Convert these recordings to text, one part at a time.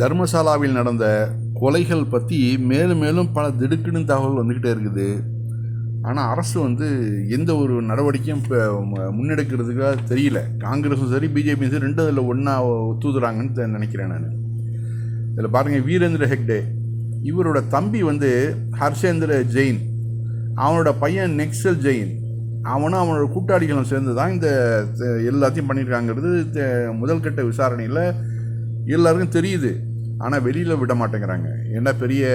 தர்மசாலாவில் நடந்த கொலைகள் பற்றி மேலும் மேலும் பல திடுக்கிடும் தகவல் வந்துக்கிட்டே இருக்குது. ஆனால் அரசு வந்து எந்த ஒரு நடவடிக்கையும் இப்போ முன்னெடுக்கிறதுக்காக தெரியல. காங்கிரஸும் சரி பிஜேபியும் சரி ரெண்டும் அதில் ஒன்றா ஒத்துதுறாங்கன்னு நினைக்கிறேன் நான். இதில் பாருங்கள் வீரேந்திர ஹெக்டே. இவரோட தம்பி வந்து ஹர்ஷேந்திர ஜெயின். அவனோட பையன் நெக்ஸல் ஜெயின். அவனும் அவனோட கூட்டாளிகளும் சேர்ந்து தான் இந்த எல்லாத்தையும் பண்ணியிருக்காங்கிறது முதல்கட்ட முதல் விசாரணையில் எல்லாருக்கும் தெரியுது. ஆனால் வெளியில் விட மாட்டேங்கிறாங்க. ஏன்னா பெரிய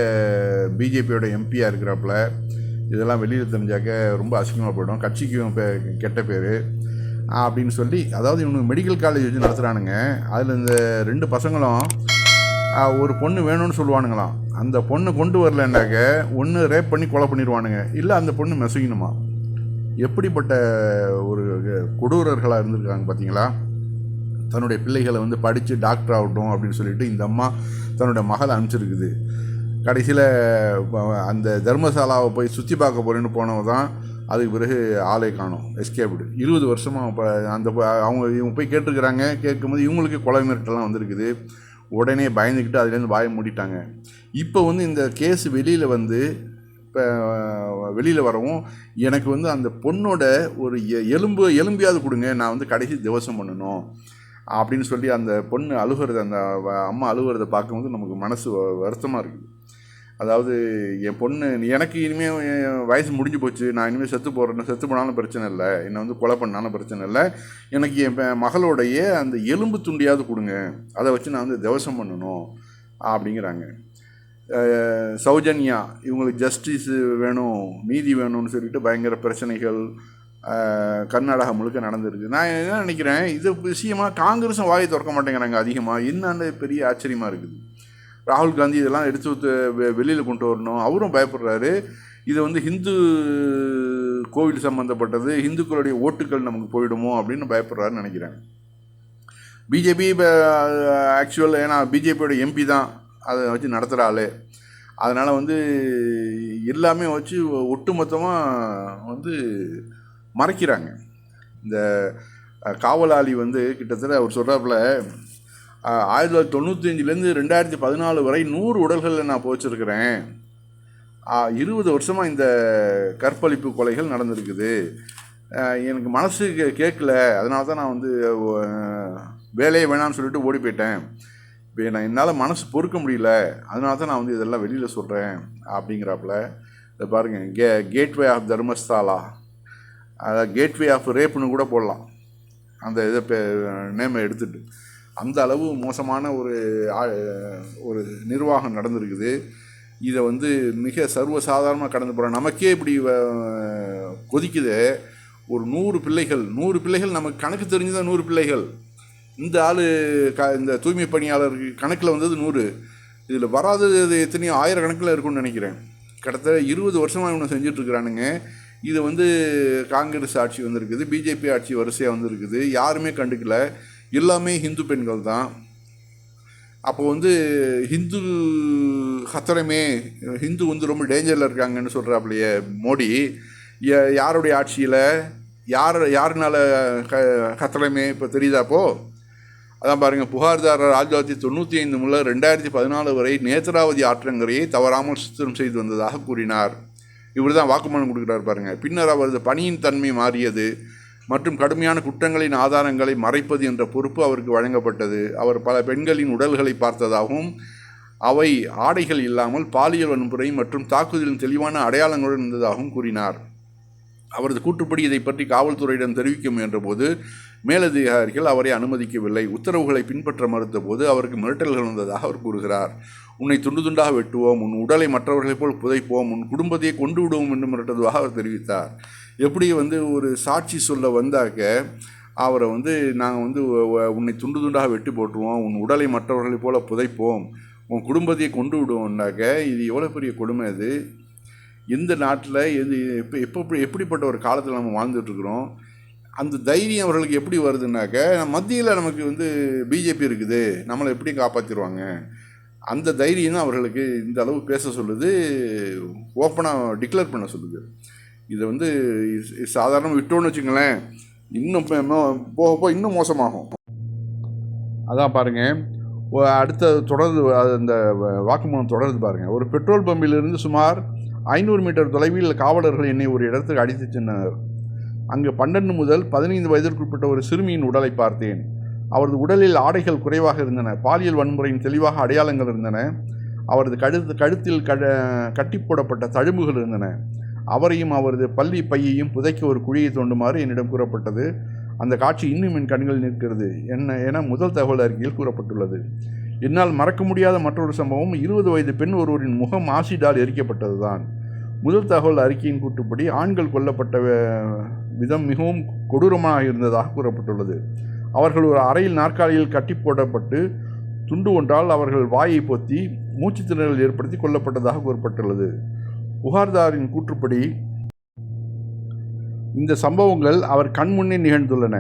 பிஜேபியோட எம்பியாக இருக்கிறாப்புல இதெல்லாம் வெளியில் தெரிஞ்சாக்க ரொம்ப அசிங்கமாக போயிடும். கட்சிக்கும் பே- கெட்ட பேர். அப்படின்னு சொல்லி அதாவது இவனுக்கு மெடிக்கல் காலேஜ் வச்சு நடத்துகிறானுங்க அதில் இந்த ரெண்டு பசங்களும் ஒரு பொண்ணு வேணும்னு சொல்லுவானுங்களாம். அந்த பொண்ணு கொண்டு வரலன்னாக்க ஒன்று ரேப் பண்ணி கொலை பண்ணிடுவானுங்க. இல்லை அந்த பொண்ணு மெசையணுமா? எப்படிப்பட்ட ஒரு கொடூரர்களாக இருந்திருக்காங்க பார்த்தீங்களா தன்னுடைய பிள்ளைகளை வந்து படித்து டாக்டர் ஆகட்டும் அப்படின்னு சொல்லிட்டு இந்த அம்மா தன்னுடைய மகளை அனுப்பிச்சிருக்குது. கடைசியில் அந்த தர்மசாலாவை போய் சுற்றி பார்க்க போகிறேன்னு போனவ தான் அதுக்கு பிறகு ஆலை காணும். எஸ்கேப்டு இருபது வருஷமாக இப்போ அந்த அவங்க இவங்க போய் கேட்டிருக்கிறாங்க. கேட்கும்போது இவங்களுக்கு கொலை மிரட்டெல்லாம் வந்திருக்குது. உடனே பயந்துக்கிட்டு அதுலேருந்து வாய மூடிட்டாங்க. இப்போ வந்து இந்த கேஸ் வெளியில் வந்து இப்போ வெளியில் வரவும் எனக்கு வந்து அந்த பொண்ணோட ஒரு எ- எலும்பு எலும்பியாவது கொடுங்க. நான் வந்து கடைசி திவசம் பண்ணணும். அப்படின்னு சொல்லி அந்த பொண்ணு அழுகுறது அந்த அம்மா அழுகிறத பார்க்கும்போது நமக்கு மனசு வருத்தமாக இருக்குது. அதாவது என் பொண்ணு எனக்கு இனிமேல் என் வயசு முடிஞ்சு போச்சு. நான் இனிமேல் செத்து போகிறேன் செத்து போனாலும் பிரச்சனை இல்லை. என்னை வந்து கொலை பண்ணாலும் பிரச்சனை இல்லை. எனக்கு என் மகளுடைய அந்த எலும்பு துண்டியாவது கொடுங்க. அதை வச்சு நான் வந்து திவசம் பண்ணணும். அப்படிங்கிறாங்க. சௌஜன்யா இவங்களுக்கு ஜஸ்டிஸ் வேணும் நீதி வேணும்னு சொல்லிட்டு பயங்கர பிரச்சனைகள் கர்நாடகா முழுக்க நடந்திருக்கு. நான் என்ன நினைக்கிறேன் இது விஷயமா காங்கிரஸும் வாயை திறக்க மாட்டேங்கிறாங்க அதிகமாக என்னன்னு பெரிய ஆச்சரியமாக இருக்குது. ராகுல் காந்தி இதெல்லாம் எடுத்து வெளியில் கொண்டு வரணும். அவரும் பயப்படுறாரு. இது வந்து ஹிந்து கோவில் சம்மந்தப்பட்டது இந்துக்களுடைய ஓட்டுகள் நமக்கு போயிடுமோ அப்படின்னு பயப்படுறாருன்னு நினைக்கிறேன். பிஜேபி இப்போ ஆக்சுவல் ஏன்னா பிஜேபியோட எம்பி தான். அதை வச்சு நடத்துகிற ஆளு. அதனால் வந்து எல்லாமே வச்சு ஒட்டுமொத்தமாக வந்து மறைக்கிறாங்க. இந்த காவலாளி வந்து கிட்டத்தட்ட அவர் சொல்கிறாப்புல ஆயிரத்தி தொள்ளாயிரத்தி தொண்ணூத்தஞ்சிலேருந்து ரெண்டாயிரத்தி பதினாலு வரை நூறு உடல்களில் நான் போச்சிருக்கிறேன் இருபது வருஷமாக இந்த கற்பழிப்பு கொலைகள் நடந்திருக்குது. எனக்கு மனசு கே- கேட்கல. அதனால தான் நான் வந்து வேலையை வேலையே வேணாம்னு சொல்லிட்டு ஓடி போயிட்டேன். இப்போ நான் என்னால் மனசு பொறுக்க முடியல. அதனால தான் நான் வந்து இதெல்லாம் வெளியில் சொல்கிறேன் அப்படிங்கிறாப்புல இதை பாருங்கள் கே கேட்வே ஆஃப் தர்மஸ்தாலா. அதாவது கேட்வே ஆஃப் ரேப்புன்னு கூட போடலாம். அந்த இதை நேமை எடுத்துட்டு. அந்த அளவு மோசமான ஒரு ஆ- ஒரு நிர்வாகம் நடந்திருக்குது. இதை வந்து மிக சர்வசாதாரணமாக கடந்து போகிறோம் நமக்கே இப்படி வ- கொதிக்குது. ஒரு நூறு பிள்ளைகள் நூறு பிள்ளைகள் நமக்கு கணக்கு தெரிஞ்சுதான் நூறு பிள்ளைகள்? இந்த ஆள் க இந்த தூய்மை பணியாளருக்கு கணக்கில் வந்தது நூறு. இதில் வராதது எத்தனையோ ஆயிரக்கணக்கில் இருக்கும்னு நினைக்கிறேன். கிட்டத்தட்ட இருபது வருஷமாக இவனை செஞ்சிட்ருக்கிறானுங்க இது வந்து காங்கிரஸ் ஆட்சி வந்திருக்குது பிஜேபி ஆட்சி வரிசையாக வந்திருக்குது. யாருமே கண்டுக்கல. எல்லாமே ஹிந்து பெண்கள் தான். அப்போ வந்து ஹிந்து ஹத்தரமே ஹிந்து வந்து ரொம்ப டேஞ்சரில் இருக்காங்கன்னு சொல்கிறாப்புலையே மோடி. யாருடைய ஆட்சியில்? யார் யாருனால க ஹத்தரமே இப்போ தெரியுதாப்போ அதான் பாருங்கள் புகார்தாரர் ஆயிரத்தி தொள்ளாயிரத்தி தொண்ணூற்றி ஐந்து முதல் ரெண்டாயிரத்தி பதினாலு வரை நேத்ராவதி ஆற்றங்கரையை தவறாமல் சுத்தம் செய்து வந்ததாக கூறினார். இவர் தான் வாக்குமூலம் கொடுக்குறாரு பாருங்க. பின்னர் அவரது பணியின் தன்மை மாறியது. மற்றும் கடுமையான குற்றங்களின் ஆதாரங்களை மறைப்பது என்ற பொறுப்பு அவருக்கு வழங்கப்பட்டது. அவர் பல பெண்களின் உடல்களை பார்த்ததாகவும் அவை ஆடைகள் இல்லாமல் பாலியல் வன்முறை மற்றும் தாக்குதலின் தெளிவான அடையாளங்களுடன் இருந்ததாகவும் கூறினார். அவரது கூற்றுப்படி இதை பற்றி காவல்துறையிடம் தெரிவிக்க முயன்றபோது மேலதிகாரிகள் அவரை அனுமதிக்கவில்லை. உத்தரவுகளை பின்பற்ற மறுத்தபோது அவருக்கு மிரட்டல்கள் வந்ததாக அவர் கூறுகிறார். உன்னை துண்டு துண்டாக வெட்டுவோம் உன் உடலை மற்றவர்களைப் போல் புதைப்போம் உன் குடும்பத்தையே கொண்டு விடுவோம் என்று மிரட்டதாக அவர் தெரிவித்தார். எப்படி வந்து ஒரு சாட்சி சொல்ல வந்தாக்க அவரை வந்து நாங்கள் வந்து உன்னை துண்டு துண்டாக வெட்டி போட்டுருவோம் உன் உடலை மற்றவர்களைப் போல புதைப்போம் உன் குடும்பத்தையே கொண்டு விடுவோம்னாக்க இது எவ்வளோ பெரிய கொடுமை அது? எந்த நாட்டில் எது இப்போ எப்போ எப்படிப்பட்ட ஒரு காலத்தில் நம்ம வாழ்ந்துட்டுருக்குறோம் அந்த தைரியம் அவர்களுக்கு எப்படி வருதுன்னாக்க மத்தியில் நமக்கு வந்து பிஜேபி இருக்குது நம்மளை எப்படி காப்பாற்றிடுவாங்க அந்த தைரியம் தான் அவர்களுக்கு இந்த அளவு பேச சொல்லுது ஓப்பனாக டிக்ளேர் பண்ண சொல்லுது. இதை வந்து சாதாரணமாக சாதாரண விட்டோன்னு வச்சுங்களேன் இன்னும் போக போக இன்னும் மோசமாகும். அதான் பாருங்கள் அடுத்த தொடர்ந்து அந்த வ- வாக்குமூலம் தொடர்ந்து பாருங்கள் ஒரு பெட்ரோல் பம்பிலிருந்து சுமார் ஐநூறு மீட்டர் தொலைவில் காவலர்கள் என்னை ஒரு இடத்துக்கு அடித்து சென்றனர். அங்கு பன்னெண்டு முதல் பதினைந்து வயதிற்குட்பட்ட ஒரு சிறுமியின் உடலை பார்த்தேன். அவரது உடலில் ஆடைகள் குறைவாக இருந்தன பாலியல் வன்முறையின் தெளிவாக அடையாளங்கள் இருந்தன அவரது கழுத்து கழுத்தில் க கட்டி போடப்பட்ட தழும்புகள் இருந்தன. அவரையும் அவரது பள்ளி பையையும் புதைக்க ஒரு குழியை தோண்டுமாறு என்னிடம் கூறப்பட்டது. அந்த காட்சி இன்னும் என் கண்களில் நிற்கிறது என்ன என முதல் தகவல் அறிக்கையில் கூறப்பட்டுள்ளது. என்னால் மறக்க முடியாத மற்றொரு சம்பவம் இருபது வயது பெண் ஒருவரின் முகம் ஆசிடால் எரிக்கப்பட்டதுதான். முதல் தகவல் அறிக்கையின் கூற்றுப்படி ஆண்கள் கொல்லப்பட்ட விதம் மிகவும் கொடூரமாக இருந்ததாக கூறப்பட்டுள்ளது. அவர்கள் ஒரு அறையில் நாற்காலியில் கட்டி போடப்பட்டு துண்டு ஒன்றால் அவர்கள் வாயை பொத்தி மூச்சு திணறல் ஏற்படுத்தி கொல்லப்பட்டதாக கூறப்பட்டுள்ளது. புகார்தாரின் கூற்றுப்படி இந்த சம்பவங்கள் அவர் கண்முன்னே நிகழ்ந்துள்ளன.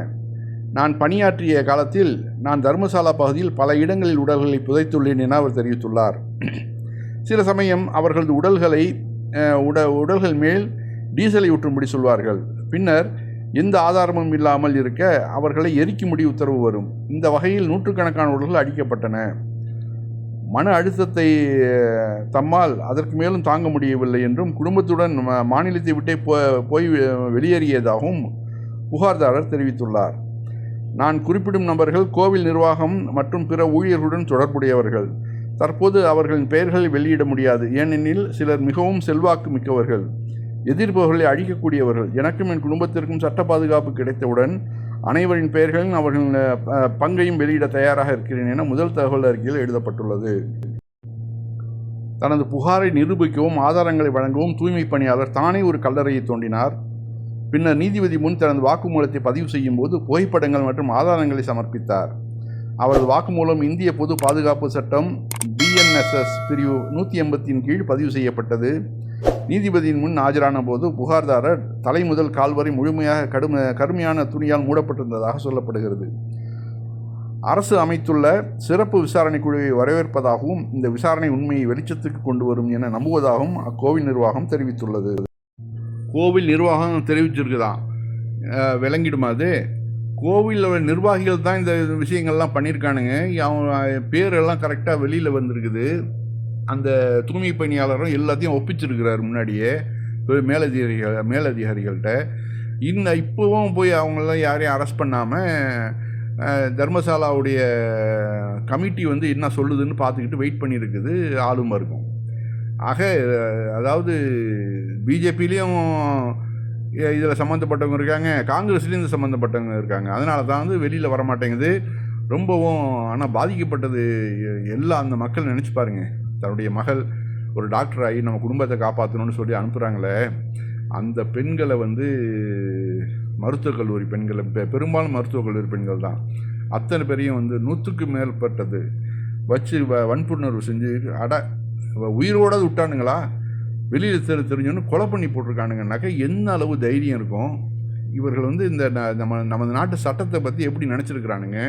நான் பணியாற்றிய காலத்தில் நான் தர்மசாலா பகுதியில் பல இடங்களில் உடல்களை புதைத்துள்ளேன் என அவர் தெரிவித்துள்ளார். சில சமயம் அவர்களது உடல்களை உட உடல்கள் மேல் டீசலை ஊற்றும்படி சொல்வார்கள். பின்னர் எந்த ஆதாரமும் இல்லாமல் இருக்க அவர்களை எரிக்கும்படி உத்தரவு வரும். இந்த வகையில் நூற்றுக்கணக்கான உடல்கள் அடிக்கப்பட்டன. மன அழுத்தத்தை தம்மால் அதற்கு மேலும் தாங்க முடியவில்லை என்றும் குடும்பத்துடன் ம- மாநிலத்தை விட்டே போ- போய் வெளியேறியதாகவும் புகார்தாரர் தெரிவித்துள்ளார். நான் குறிப்பிடும் நபர்கள் கோவில் நிர்வாகம் மற்றும் பிற ஊழியர்களுடன் தொடர்புடையவர்கள். தற்போது அவர்களின் பெயர்களை வெளியிட முடியாது. ஏனெனில் சிலர் மிகவும் செல்வாக்கு மிக்கவர்கள் எதிர்ப்பவர்களை அழிக்கக்கூடியவர்கள். எனக்கும் என் குடும்பத்திற்கும் சட்ட பாதுகாப்பு கிடைத்தவுடன் அனைவரின் பெயர்களும் அவர்களின் பங்கையும் வெளியிட தயாராக இருக்கிறேன் என முதல் தகவல் அறிக்கையில் எழுதப்பட்டுள்ளது. தனது புகாரை நிரூபிக்கவும் ஆதாரங்களை வழங்கவும் தூய்மை பணியாளர் தானே ஒரு கல்லறையை தோண்டினார். பின்னர் நீதிபதி முன் தனது வாக்குமூலத்தை பதிவு செய்யும் போது புகைப்படங்கள் மற்றும் ஆதாரங்களை சமர்ப்பித்தார். அவரது வாக்குமூலம் இந்திய பொது பாதுகாப்பு சட்டம் பிஎன்எஸ்எஸ் பிரிவு நூற்றி எண்பத்தின் கீழ் பதிவு செய்யப்பட்டது. நீதிபதியின் முன் ஆஜரான போது புகார்தாரர் தலை முதல் கால்வரை முழுமையாக கடும கடுமையான துணியால் மூடப்பட்டிருந்ததாக சொல்லப்படுகிறது. அரசு அமைத்துள்ள சிறப்பு விசாரணை குழுவை வரவேற்பதாகவும் இந்த விசாரணை உண்மையை வெளிச்சத்துக்கு கொண்டு வரும் என நம்புவதாகவும் அக்கோவில் நிர்வாகம் தெரிவித்துள்ளது. கோவில் நிர்வாகம் தெரிவிச்சிருக்குதான் விளங்கிடுமா அது? கோவிலோட நிர்வாகிகள் தான் இந்த விஷயங்கள்லாம் பண்ணியிருக்கானுங்க அவன் பேரெல்லாம் கரெக்டாக வெளியில் வந்திருக்குது. அந்த தூய்மை பணியாளரும் எல்லாத்தையும் ஒப்பிச்சிருக்கிறார் முன்னாடியே. மேலதிகாரிகள் மேலதிகாரிகள்கிட்ட. இன்னும் இப்போவும் போய் அவங்களாம் யாரையும் அரெஸ்ட் பண்ணாமல் தர்மசாலாவுடைய கமிட்டி வந்து என்ன சொல்லுதுன்னு பார்த்துக்கிட்டு வெயிட் பண்ணியிருக்குது ஆளுமா இருக்கும் ஆக அதாவது பிஜேபிலையும் இதில் சம்மந்தப்பட்டவங்க இருக்காங்க. காங்கிரஸ்லேயும் இந்த சம்மந்தப்பட்டவங்க இருக்காங்க. அதனால தான் வந்து வெளியில் வர மாட்டேங்குது ரொம்பவும் ஆனால் பாதிக்கப்பட்டது எ- எல்லாம் அந்த மக்கள் நினச்சி பாருங்க. தன்னுடைய மகள் ஒரு டாக்டர் ஆகி நம்ம குடும்பத்தை காப்பாற்றணும்னு சொல்லி அனுப்புகிறாங்களே அந்த பெண்களை வந்து மருத்துவக் கல்லூரி பெண்களை பெ- பெரும்பாலும் மருத்துவக் கல்லூரி பெண்கள் தான். அத்தனை பேரையும் வந்து நூற்றுக்கு மேற்பட்டது வச்சு வ வன்புணர்வு செஞ்சு அட உயிரோடது விட்டானுங்களா? வெளியில் தெரி தெரிஞ்சோன்னு கொலை பண்ணி போட்டிருக்கானுங்கனாக்கா என்ன அளவு தைரியம் இருக்கும்? இவர்கள் வந்து இந்த நம்ம நமது நாட்டு சட்டத்தை பற்றி எப்படி நினச்சிருக்கிறானுங்க?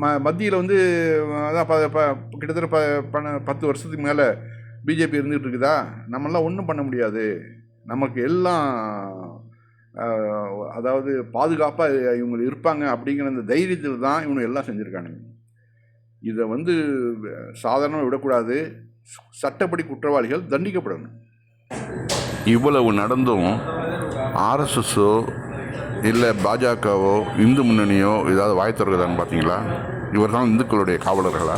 ம மத்தியில் வந்து அதான் ப ப கிட்டத்தட்ட ப பண பத்து வருஷத்துக்கு மேலே பிஜேபி இருந்துகிட்டு இருக்குதா? நம்மளாம் ஒன்றும் பண்ண முடியாது. நமக்கு எல்லாம் அதாவது பாதுகாப்பாக இவங்க இருப்பாங்க அப்படிங்கிற அந்த தைரியத்தில் தான் இவங்க எல்லாம் செஞ்சுருக்கானுங்க. இதை வந்து சாதாரணமாக விடக்கூடாது. சட்டப்படி குற்றவாளிகள் தண்டிக்கப்படணும். இவ்வளவு நடந்தும் ஆர்எஸ்எஸ்ஸோ இல்லை பாஜகவோ இந்து முன்னணியோ ஏதாவது வாய் திறக்குதான்னு பார்த்தீங்களா இவர் தான் இந்துக்களுடைய காவலர்களா?